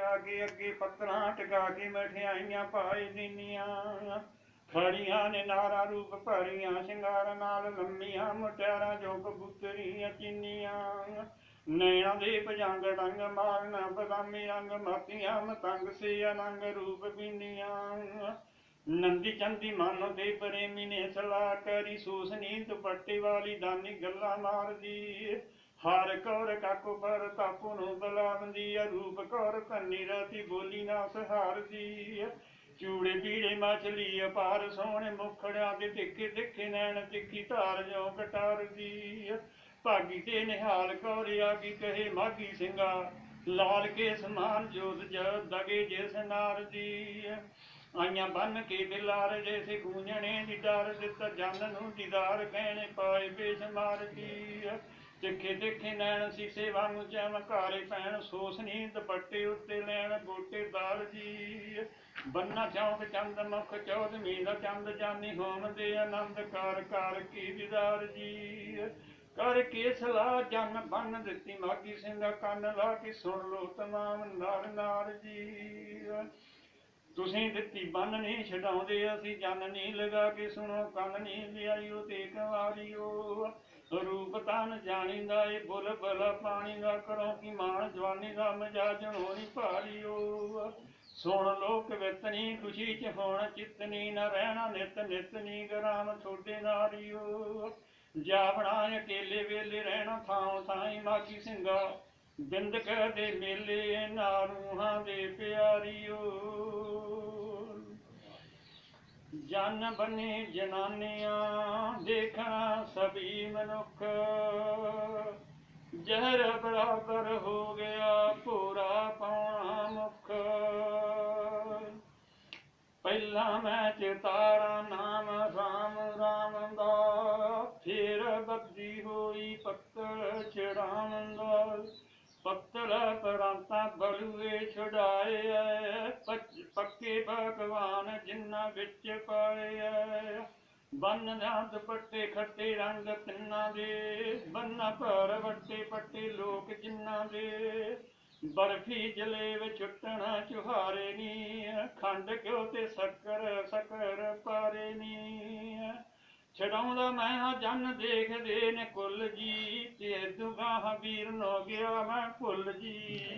ਆ ਅੱਗੇ ਪੱਤਰਾਂ ਟਕਾ ਕੇ ਮਠਿਆਈਆਂ ਪਾਏ ਦਿੰਨੀਆਂ ਖੜੀਆਂ ਨੇ ਨਾਰਾ ਰੂਪ ਭਰੀਆਂ, ਸ਼ਿੰਗਾਰ ਨਾਲ ਲੰਮੀਆਂ, ਮੁਟਿਆਰਾਂ ਜੋ ਕਬੂਤਰੀਆਂ ਚੀਨੀਆਂ। ਨੈਣਾ ਦੇ ਪਜੰਗ ਰੰਗ ਮਾਰਨਾ, ਬਦਾਮੀ ਰੰਗ ਮਾਤੀਆਂ, ਮਤੰਗ ਸੇ ਅਨੰਗ ਰੂਪ ਬਿੰਦੀਆਂ ਨੰਦੀ ਚੰਦੀ ਮਨ ਦੇ ਪ੍ਰੇਮੀ ਨੇ ਸਲਾਹ ਕਰੀ ਸੂਸਨੀ ਦੁਪੱਟੇ ਵਾਲੀ ਦਾਨੀ ਗੱਲਾਂ ਮਾਰਦੀ। ਹਰ ਕੌਰ ਕਾਕੋ ਪਰ ਤਾਪੂ ਨੂੰ ਬੁਲਾਉਂਦੀ ਆ ਰੂਪ ਕੌਰ ਕੰਨੀ ਰਾਤੀ ਬੋਲੀ ਨਾ ਸਹਾਰਦੀ ਚੂੜੇ ਪੀੜੇ ਮਛਲੀ, ਅਪਾਰ ਸੋਹਣੇ ਮੁਖੜਿਆਂ ਦੇ ਟਿੱਕੇ ਟਿੱਕੇ ਨੈਣ ਤਿੱਖੀ ਧਾਰ ਜੋ ਕਟਾਰਦੀ ਭਾਗੀ ਤੇ ਨਿਹਾਲ ਕੌਰ, ਆਗੀ ਕਹੇ ਮਾਗੀ ਸਿੰਘਾ, ਲਾਲ ਕੇ ਸਮਾਨ ਜੋਤ ਜਦ ਦਗੇ ਜਿਸ ਨਾਰ ਦੀ। ਆਈਆਂ ਬੰਨ ਕੇ ਦਿਲਾਰ ਜੈਸੇ ਗੂੰਜਣੇ ਦੀ ਡਰ ਦਿੱਤਾ ਜਨ ਨੂੰ ਦੀਦਾਰ ਕਹਿਣੇ ਪਾਏ ਬੇਸ਼ਮਾਰ ਦੀ। ਤਿੱਖੇ ਦੇਖੇ ਨੈਣ ਸੀਸੇ ਵਾਂਗੂ ਚਮਕਾਰੇ ਪੈਣ ਸੋਸਨੀ ਦੁਪੱਟੇ ਉੱਤੇ ਲੈਣ ਗੋਟੇ ਦਾਲ ਜੀ ਬੰਨਾ ਚੌਂਕ ਚੰਦ ਮੁਖ ਚੌਦਵੀਂ ਦਾ ਚੰਦ ਜਾਨੀ ਹੋਮ ਦੇ ਆਨੰਦ ਕਰ ਕਰ ਕੀ ਦੀਦਾਰ ਜੀ ਕਰ ਕੇ ਸਲਾਹ ਜਨ ਬੰਨ ਦਿੱਤੀ ਮਾਗੀ ਸਿੰਘਾ ਕੰਨ ਲਾ ਕੇ ਸੁਣ ਲੋ ਤਮਾਮ ਨਾਰ ਨਾਰ ਜੀ ਤੁਸੀਂ ਦਿੱਤੀ ਬੰਨ ਨਹੀਂ ਛਡਾਉਂਦੇ, ਅਸੀਂ ਜਨ ਨਹੀਂ ਲਗਾ ਕੇ ਸੁਣੋ, ਕੰਨ ਨਹੀਂ ਲਿਆਈਓ ਤੇ ਕਵਾਰੀਓ ਰੂਪ ਤਨ ਜਾਣੀਦਾ ਏ, ਬੁੱਲ ਬੁੱਲ ਪਾਣੀ ਦਾ ਕਰੋ ਕੀ ਮਾਨ ਜਵਾਨੀ ਦਾ ਮਜਾਜ ਹੋਣੀ ਭਾਰੀਓ ਸੁਣ ਲੋਕ ਵਿਤਨੀ, ਖੁਸ਼ੀ ਚ ਹੋਣ ਚਿਤਨੀ, ਨਾ ਰਹਿਣਾ ਨਿਤ ਨਿਤ ਨੀ ਗਰਾਮ ਥੋੜੇ ਨਾਰੀਓ। ਜਾਵਣਾ ਅਕੇਲੇ ਵੇਲੇ ਰਹਿਣਾ ਥਾਂ ਥਾਈ ਮਾਗੀ ਸਿੰਘਾ, ਬਿੰਦਕ ਦੇ ਮੇਲੇ ਨਾਰੂਹਾਂ ਦੇ ਪਿਆਰੀਓ। ਜਨ ਬਨੇ ਜਨਾਨੀਆਂ, ਦੇਖਣਾ ਸਭੀ ਮਨੁੱਖ। ਜ਼ਹਿਰ ਬਰਾਬਰ ਹੋ ਗਿਆ ਪੂਰਾ ਪਾਉਣਾ ਮੁਖ। ਪਹਿਲਾ ਮੈਂ ਚਿਤਾਰਾ ਨਾਮ ਰਾਮ ਰਾਮ ਦਾ, ਫਿਰ ਬੱਦੀ ਹੋਈ ਪੱਤਲ ਛੜਾਉਣ ਦਾ। ਪੱਤਲ ਪਰਾਂਤਾ ਬਲੂਏ ਛੁਡਾਏ ਪੱਕੇ ਭਗਵਾਨ ਜਿਨ੍ਹਾਂ ਵਿੱਚ ਪਾਏ ਬੰਨ ਜਾਂ ਦੁਪੱਟੇ ਖੱਟੇ ਰੰਗ ਤਿੰਨਾਂ ਦੇ। ਬੰਨਾ ਭਰ ਵੱਟੇ ਪੱਟੇ ਲੋਕ ਜਿਨ੍ਹਾਂ ਦੇ। ਬਰਫੀ ਜਲੇਬ ਛੁੱਟਣਾ ਚੁਹਾਰੇ ਨੀ। ਖੰਡ ਕਿਉ ਤੇ ਸ਼ੱਕਰ ਸ਼ੱਕਰ ਪਾਰੇ ਨੀ। ਛਡਾਉਂਦਾ ਮੈਂ ਹਾਂ ਜਨ ਦੇਖਦੇ ਨੇ ਕੁੱਲ ਜੀ ਤੇ ਦੁਗਾਹ ਵੀਰ ਨੋ ਗਿਆ ਮੈਂ ਭੁੱਲ ਜੀ